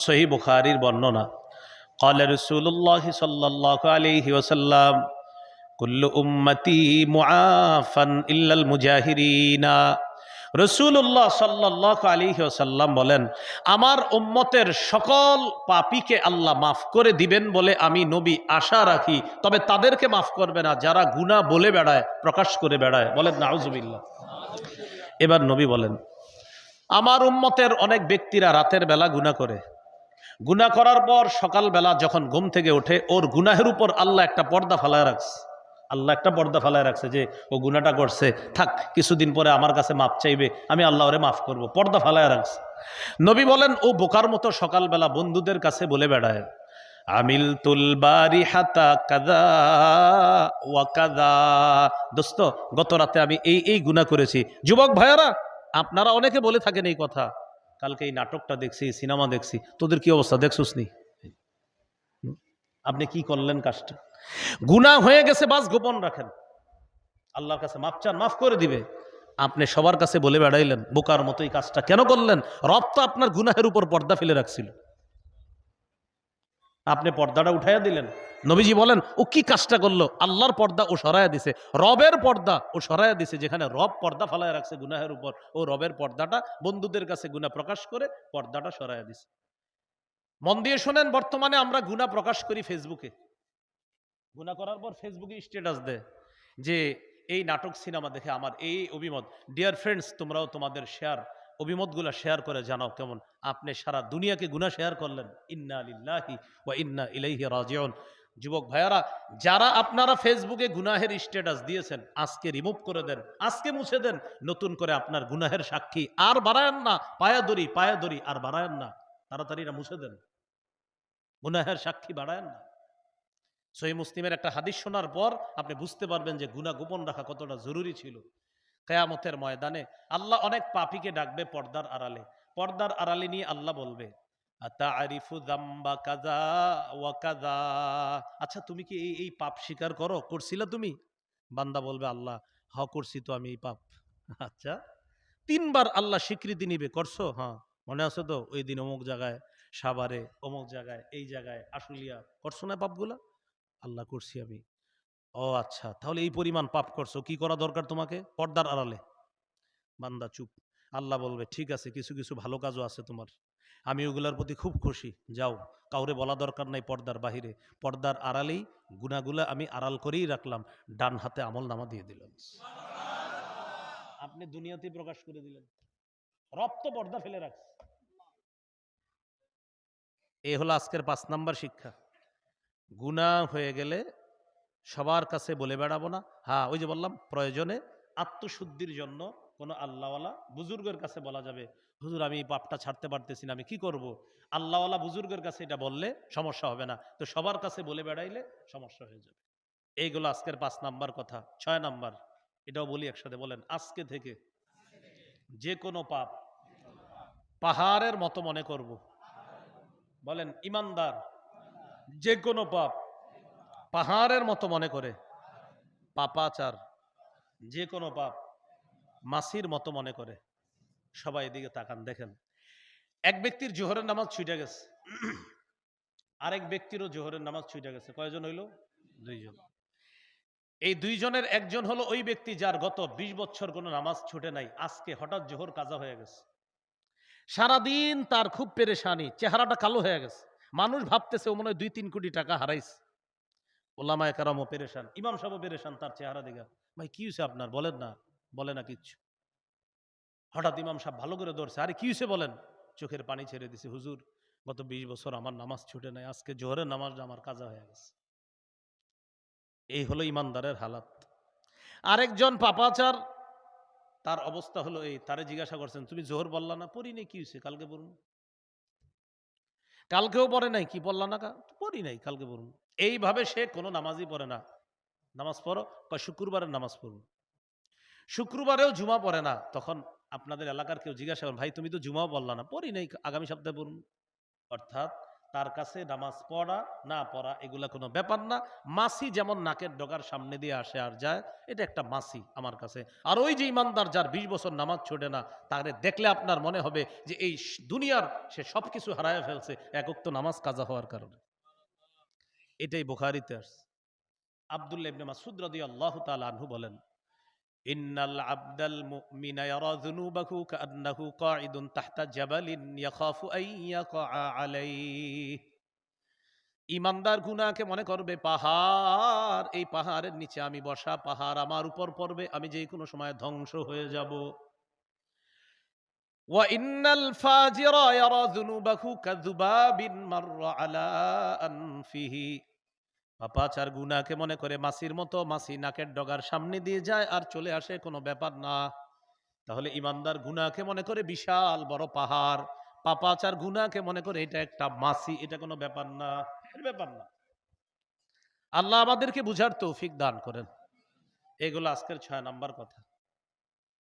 সহি বুখারির বর্ণনা قال رسول الله صلى الله عليه وسلم كل أمتي معافا إلا المجاهرين রসুল্লাহ সাল্লাহ আলী ওসাল্লাম বলেন আমার উম্মতের সকল পাপীকে আল্লাহ মাফ করে দিবেন বলে আমি নবী আশা রাখি তবে তাদেরকে মাফ করবে না যারা গুণা বলে বেড়ায় প্রকাশ করে বেড়ায় বলেন নাউজুবিল্লাহ এবার নবী বলেন আমার উম্মতের অনেক ব্যক্তিরা রাতের বেলা গুণা করে গুণা করার পর সকালবেলা যখন ঘুম থেকে ওঠে ওর গুনাহের উপর আল্লাহ একটা পর্দা ফালায় রাখছে। আল্লাহ একটা পর্দা ফালায় রাখছে যে, ও গুনাটা করছে। থাক, কিছুদিন পরে আমার কাছে মাপ চাইবে, আমি আল্লাহ ওরে মাফ করব। পর্দা ফালায় রাখছে। নবী বলেন, ও বোকার মতো সকালবেলা বন্ধুদের কাছে বলে বেড়ায়, আমিল তুল বারি হাতা কাদা ওয়া কাদা দোস্ত, গত রাতে আমি এই এই গুণা করেছি। যুবক ভাইয়ারা, আপনারা অনেকে বলে থাকেন এই কথা। কালকে এই নাটকটা দেখছি সিনেমা দেখছি, তোদের কি অবস্থা? দেখছোস নি? আপনি কি করলেন কাজটা? গুণা হয়ে গেছে, বাস গোপন রাখেন। আল্লাহর কাছে মাফ চান, মাফ করে দিবে। আপনি সবার কাছে বলে বেড়াইলেন, বোকার মতো এই কাজটা কেন করলেন? রপ্ত আপনার গুনাহের উপর পর্দা ফেলে রাখছিল। আপনি পর্দাটা উঠাইয়া দিলেন। নবীজি বলেন, ও কি কাজটা করল? আল্লাহর পর্দা ও সরাইয়া দিছে। রবের পর্দা ও সরাইয়া দিছে, যেখানে রব পর্দা ফালায় রাখছে গুনাহের উপর। ও রবের পর্দাটা বন্ধুদের কাছে গুণা প্রকাশ করে পর্দাটা সরাইয়া দিছে। মন দিয়ে শোনেন, বর্তমানে আমরা গুণা প্রকাশ করি ফেসবুকে। গুণা করার পর ফেসবুকে স্ট্যাটাস দেয় যে, এই নাটক সিনেমা দেখে আমার এই অভিমত। ডিয়ার ফ্রেন্ডস, তোমরাও তোমাদের শেয়ার অভিমতগুলো শেয়ার করে, জানাও কেমন? আপনি সারা দুনিয়াকে গুণা শেয়ার করলেন। ইন্না লিল্লাহি ওয়া ইন্না ইলাইহি রাজিউন। যুবক ভাইয়ারা, যারা আপনারা ফেসবুকে গুনাহের স্ট্যাটাস দিয়েছেন, আজকে রিমুভ করে দেন, আজকে মুছে দেন, নতুন করে আপনার গুনাহের সাক্ষী। আর বাড়ায়েন না, পায়া দড়ি পায়া দড়ি, আর বাড়ায়েন না, তাড়াতাড়ি না মুছে দেন। গুনাহের সাক্ষী বাড়ায়েন না। সহি মুসলিমের একটা হাদিস শোনার পর আপনি বুঝতে পারবেন যে গুণা গোপন রাখা কতটা জরুরি ছিল। কেয়ামতের ময়দানে আল্লাহ অনেক পাপীকে ডাকবে পর্দার আড়ালে। পর্দার আড়ালে নিয়ে আল্লাহ বলবে আচ্ছা তুমি কি এই এই পাপ স্বীকার করো? করছিলা তুমি? বান্দা বলবে, আল্লাহ, হ, করছি তো আমি এই পাপ। আচ্ছা তিনবার আল্লাহ স্বীকৃতি নিবে, করছ? হ্যাঁ মনে আছে তো? ওই দিন অমুক জায়গায়, সাভারে, অমুক জায়গায়, এই জায়গায়, আশুলিয়া, করছ না পাপগুলা? আল্লাহ, করছি আমি। ও আচ্ছা তাহলে এই পরিমাণ পাপ করছ। কি করা দরকার তোমাকে? পর্দার আড়ালে। বান্দা চুপ। আল্লাহ বলবে, ঠিক আছে, কিছু কিছু ভালো কাজও আছে তোমার। আমি ওগুলোর প্রতি খুব খুশি। যাও, কাউরে বলা দরকার নাই পর্দার বাহিরে। পর্দার আড়ালেই গুনাগুলা আমি আড়াল করেই রাখলাম। ডান হাতে আমল নামা দিয়ে দিলাম। আপনি দুনিয়াতে প্রকাশ করে দিলেন। রক্ত পর্দা ফেলে রাখছে। এ হলো আজকের পাঁচ নাম্বার শিক্ষা। গুণা হয়ে গেলে সবার কাছে বলে বেড়াবো না। হ্যাঁ ওই যে বললাম, প্রয়োজনে আত্মশুদ্ধির জন্য কোনো আল্লাহওয়ালা বুজুর্গের কাছে বলা যাবে, হুজুর, আমি পাপটা ছাড়তে পারতেছি না, আমি কি করব? আল্লাহওয়ালা বুজুর্গের কাছে এটা বললে সমস্যা হবে না। তো সবার কাছে বলে বেড়াইলে সমস্যা হয়ে যাবে। এইগুলো আজকের পাঁচ নাম্বার কথা, ছয় নাম্বার, এটাও বলি একসাথে, বলেন, আজকে থেকে যে কোনো পাপ পাহাড়ের মতো মনে করব। বলেন, ইমানদার, যে কোনো পাপ পাহাড়ের মতো মনে করে। পাপাচার, যে কোনো পাপ মাসির মতো মনে করে। সবাই এদিকে তাকান, দেখেন। এক ব্যক্তির জোহরের নামাজ ছুটে গেছে। আরেক ব্যক্তিরও জোহরের নামাজ ছুটে গেছে। কয়জন হইল? দুইজন। এই দুইজনের একজন হলো ওই ব্যক্তি যার গত ২০ বছর কোনো নামাজ ছুটে নাই। আজকে হঠাৎ জোহর কাজা হয়ে গেছে। সারাদিন তার খুব পেরেশানি, চেহারাটা কালো হয়ে গেছে। মানুষ ভাবতেছে ও মনে হয় দুই তিন কোটি টাকা হারাইছে। ওলামায় কারামও পেরেশান, ইমাম সাহেবও পেরেশান তার চেহারা ভাই হয়েছে আপনার? বলেন না, বলে না কিচ্ছু। হঠাৎ ইমাম সাহেব ভালো করে ধরছে, আরে হয়েছে বলেন? চোখের পানি ছেড়ে দিছে, হুজুর, গত বিশ বছর আমার নামাজ ছুটে নাই, আজকে জোহরের নামাজ আমার কাজা হয়ে গেছে। এই হলো ইমানদারের হালাত। আরেকজন পাপাচার, তার অবস্থা হলো এই, তারে জিজ্ঞাসা করছেন, তুমি জোহর বললা না? পড়ি নাই, কি হয়েছে কালকে পড়ুন। কালকেও পড়ে নাই, কি বললা না পড়ি নাই, কালকে পড়ুন এইভাবে সে কোনো নামাজই পড়ে না। নামাজ পড়ো বা শুক্রবারের নামাজ পড়ুন শুক্রবারেও জুমা পড়ে না। তখন আপনাদের এলাকার কেউ জিজ্ঞাসা করেন ভাই, তুমি তো জুমাও বললা না। পড়ি নাই, আগামী সপ্তাহে পড়ুন অর্থাৎ তার কাছে নামাজ পড়া, না পড়া এগুলা কোনো ব্যাপার না। মাসি যেমন নাকের ডগার সামনে দিয়ে আসে আর যায়, এটা একটা মাসি আমার কাছে। আর ওই যে ইমানদার যার বিশ বছর নামাজ ছোটে না তাকে দেখলে আপনার মনে হবে যে এই দুনিয়ার সে সব কিছু হারায় ফেলছে একক তো নামাজ কাজা হওয়ার কারণে। এটাই বুখারিতে আসছে। আব্দুল্লাহ ইবনে মাসুদ রাদিয়াল্লাহু বলেন ইন্নাল আব্দাল মুমিনা ইয়ারা যুনুবাহু কাআন্নাহু কাঈদুন তাহতা জাবালিন ইয়াখাফু আন ইয়াকা আলাইহি। ইমানদার গুণাকে মনে করবে, পাহাড়, এই পাহাড়ের নিচে আমি বসা পাহাড় আমার উপর পড়বে, আমি যে কোনো সময় ধ্বংস হয়ে যাব। ওয়া ইন্নাল ফাজিরা ইয়ারা যুনুবাহু কাযুবাবিন মাররা আলা আনফিহি। পাপাচার গুনাকে মনে করে মাসির মতো মাসি নাকের ডগার সামনে দিয়ে যায় আর চলে আসে, কোনো ব্যাপার না। তাহলে ইমানদার গুনাকে মনে করে বিশাল বড় পাহাড়। পাপাচার গুনাকে মনে করে এটা একটা মাসি, এটা কোনো ব্যাপার না ব্যাপার না। আল্লাহ আমাদেরকে বুঝার তৌফিক দান করেন। এগুলো আজকের ছয় নাম্বার কথা।